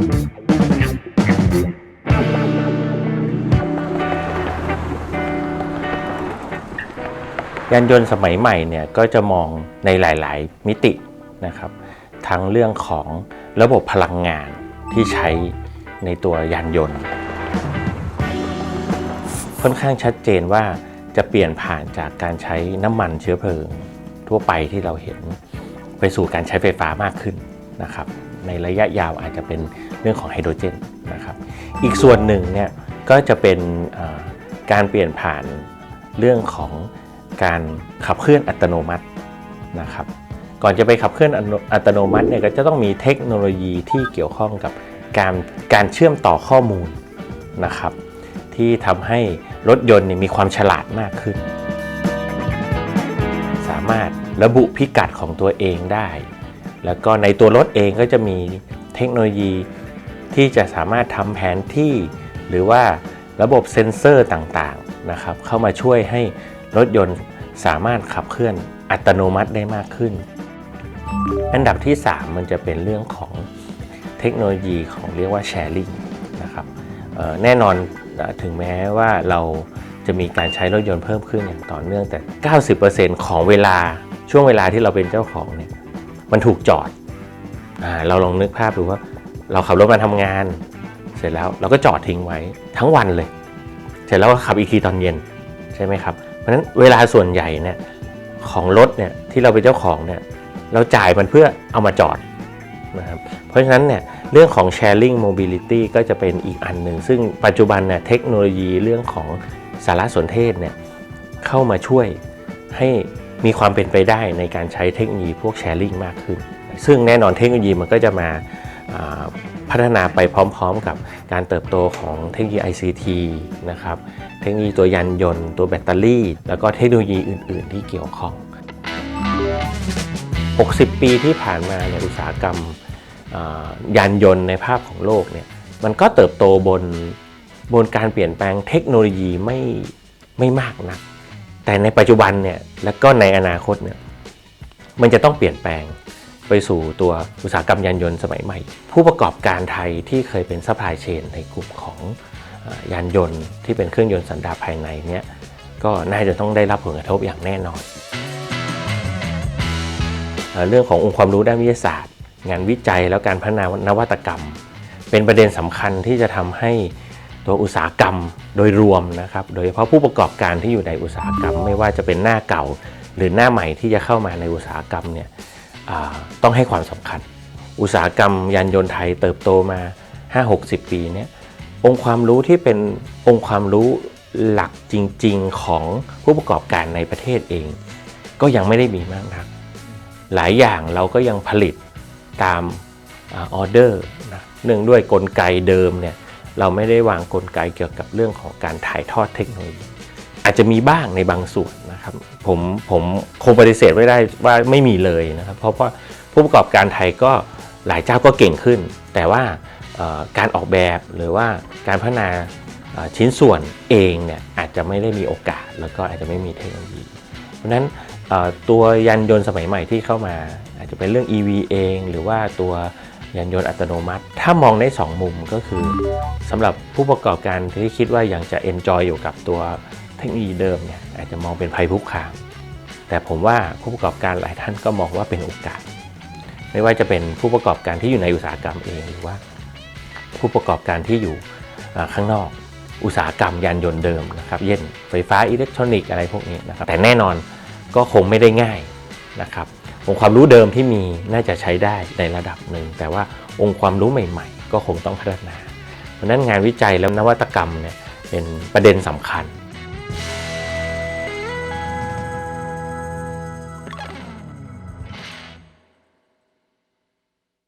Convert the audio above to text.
ยานยนต์สมัยใหม่เนี่ยก็จะมองในหลาย ๆ มิตินะครับ ทั้งเรื่องของระบบพลังงานที่ใช้ในตัวยานยนต์ ค่อนข้างชัดเจนว่าจะเปลี่ยนผ่านจากการใช้น้ำมันเชื้อเพลิง ทั่วไปที่เราเห็นไปสู่การใช้ไฟฟ้ามากขึ้นนะครับ ในระยะยาวอาจจะเป็นเรื่องของไฮโดรเจนนะครับ อีกส่วนหนึ่งเนี่ยก็จะเป็นการเปลี่ยนผ่านเรื่องของการขับเคลื่อนอัตโนมัตินะครับ ก่อนจะไปขับเคลื่อนอัตโนมัติเนี่ยก็จะต้องมีเทคโนโลยีที่เกี่ยวข้องกับการการเชื่อมต่อข้อมูลนะครับ ที่ทำให้รถยนต์นมีความฉลาดมากขึ้น สามารถระบุพิกัดของตัวเองได้ แล้วก็ในตัวรถเองก็จะมีเทคโนโลยีที่จะสามารถทำแผนที่ หรือว่าระบบเซ็นเซอร์ต่างๆนะครับ เข้ามาช่วยให้รถยนต์สามารถขับเคลื่อนอัตโนมัติได้มากขึ้น อันดับที่ 3 มันจะเป็นเรื่องของเทคโนโลยีของเรียกว่าแชร์ลิงนะครับแน่นอนถึงแม้ว่าเราจะมีการใช้รถยนต์เพิ่มขึ้นอย่างต่อเนื่องแต่ 90%ของเวลาช่วงเวลาที่เราเป็นเจ้าของเนี่ย มันถูกจอดอาเราลองนึกภาพดูว่า เราขับรถมาทำงาน เสร็จแล้วเราก็จอดทิ้งไว้ทั้งวันเลย เสร็จแล้วก็ขับอีกทีตอนเย็นใช่ไหมครับ เพราะฉะนั้นเวลาส่วนใหญ่เนี่ยของรถเนี่ยที่เราเป็นเจ้าของเนี่ยเราจ่ายมันเพื่อเอามาจอดนะครับเพราะฉะนั้นเนี่ยเรื่องของ sharing mobility ก็จะเป็นอีกอันหนึ่ง ซึ่งปัจจุบันเนี่ยเทคโนโลยีเรื่องของสารสนเทศเนี่ยเข้ามาช่วยให้ มีความเป็นไปได้ในการใช้เทคโนโลยีพวก sharing มากขึ้น ซึ่งแน่นอนเทคโนโลยีมันก็จะมาพัฒนาไปพร้อมๆกับการเติบโตของเทคโนโลยี ICT นะครับ เทคโนโลยีตัวยานยนต์ ตัวแบตเตอรี่ แล้วก็เทคโนโลยีอื่น ๆ ที่เกี่ยวข้อง 60 ปีที่ผ่านมาเนี่ยอุตสาหกรรมยานยนต์ในภาพของโลกเนี่ย มันก็เติบโตบนบนการเปลี่ยนแปลงเทคโนโลยีไม่ไม่มากนัก แต่ในปัจจุบันเนี่ยและก็ในอนาคตเนี่ยมันจะต้องเปลี่ยนแปลงไปสู่ตัวอุตสาหกรรมยานยนต์สมัยใหม่ ผู้ประกอบการไทยที่เคยเป็นซัพพลายเชนในกลุ่มของยานยนต์ที่เป็นเครื่องยนต์สันดาปภายในเนี่ยก็น่าจะต้องได้รับผลกระทบอย่างแน่นอนเอ่อเรื่องขององค์ความรู้ด้านวิทยาศาสตร์ งานวิจัยแล้วการพัฒนานวัตกรรม เป็นประเด็นสำคัญที่จะทำให้ ตัวอุตสาหกรรมโดยรวมนะครับ โดยเฉพาะผู้ประกอบการที่อยู่ในอุตสาหกรรม ไม่ว่าจะเป็นหน้าเก่าหรือหน้าใหม่ที่จะเข้ามาในอุตสาหกรรมเนี่ยต้องให้ความสำคัญ อุตสาหกรรมยานยนต์ไทยเติบโตมา 5-60 ปีเนี่ยองค์ความรู้ที่เป็นองค์ความรู้หลักจริง ๆ ของผู้ประกอบการในประเทศเอง ก็ยังไม่ได้มีมากนัก หลายอย่างเราก็ยังผลิตตามออเดอร์นะเนื่องด้วยกลไกเดิมเนี่ย เราไม่ได้วางกลไกเกี่ยวกับเรื่องของการถ่ายทอดเทคโนโลยี อาจจะมีบ้างในบางส่วนนะครับผมผมคงปฏิเสธไม่ได้ว่าไม่มีเลยนะครับ เพราะว่าผู้ประกอบการไทยก็หลายเจ้าก็เก่งขึ้น แต่ว่าการออกแบบหรือว่าการพัฒนาชิ้นส่วนเองเนี่ยอาจจะไม่ได้มีโอกาส แล้วก็อาจจะไม่มีเทคโนโลยี เพราะฉะนั้นตัวยานยนต์สมัยใหม่ที่เข้ามา อาจจะเป็นเรื่อง EV เอง หรือว่าตัว ยานยนต์อัตโนมัติ ถ้ามองได้ 2 มุมก็คือสำหรับผู้ประกอบการที่คิดว่ายังจะ enjoy อยู่กับตัวเทคโนโลยีเดิมเนี่ยอาจจะมองเป็นภัยคุกคาม แต่ผมว่าผู้ประกอบการหลายท่านก็มองว่าเป็นโอกาส ไม่ว่าจะเป็นผู้ประกอบการที่อยู่ในอุตสาหกรรมเองหรือว่า ผู้ประกอบการที่อยู่ข้างนอกอุตสาหกรรมยานยนต์เดิมนะครับเช่นไฟฟ้าอิเล็กทรอนิกส์อะไรพวกนี้นะครับแต่แน่นอนก็คงไม่ได้ง่ายนะครับ องค์ความรู้เดิมที่มีน่าจะใช้ได้ในระดับหนึ่ง แต่ว่าองค์ความรู้ใหม่ ๆ ก็คงต้องพัฒนา เพราะฉะนั้นงานวิจัยและนวัตกรรมเนี่ยเป็นประเด็นสำคัญ